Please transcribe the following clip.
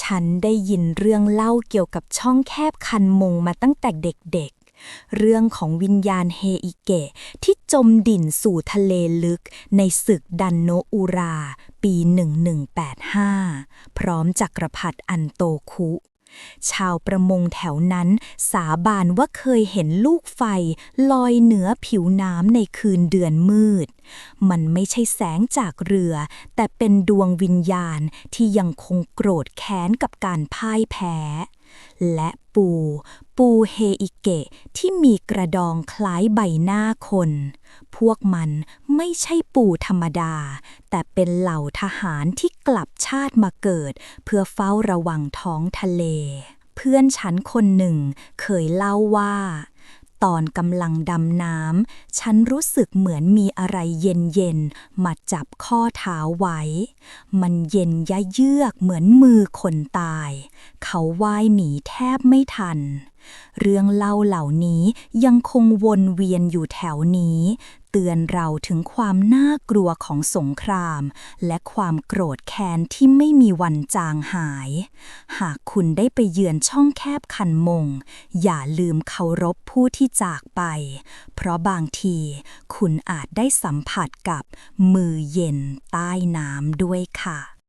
ฉันได้ยินเรื่องเล่าเกี่ยวกับช่องแคบคันมงมาตั้งแต่เด็กๆ เรื่องของวิญญาณเฮอิเกะที่จมดิ่นสู่ทะเลลึกในศึกดันโนอุรา ปี 1185 พร้อมจักรพรรดิอันโตคุ ชาวประมงแถวนั้นสาบานว่าเคยเห็นลูกไฟลอยเหนือผิวน้ำในคืนเดือนมืด มันไม่ใช่แสงจากเรือ แต่เป็นดวงวิญญาณที่ยังคงโกรธแค้นกับการพ่ายแพ้ และปู ปูเฮอิเกะที่มีกระดองคล้ายใบหน้าคน พวกมันไม่ใช่ปูธรรมดา แต่เป็นเหล่าทหารที่กลับชาติมาเกิด เพื่อเฝ้าระวังท้องทะเล เพื่อนฉันคนหนึ่งเคยเล่าว่า ตอนกำลังดำน้ำ ฉันรู้สึกเหมือนมีอะไรเย็นๆ มาจับข้อเท้าไว้ มันเย็นยะเยือกเหมือนมือคนตาย เขาว่ายหนีแทบไม่ทัน เรื่องเล่าเหล่านี้ยังคงวนเวียนอยู่แถวนี้ เตือนเราถึงความน่ากลัวของสงคราม และความโกรธแค้นที่ไม่มีวันจางหาย หากคุณได้ไปเยือนช่องแคบคันมง อย่าลืมเคารพผู้ที่จากไป เพราะบางทีคุณอาจได้สัมผัสกับมือเย็นใต้น้ำด้วยค่ะ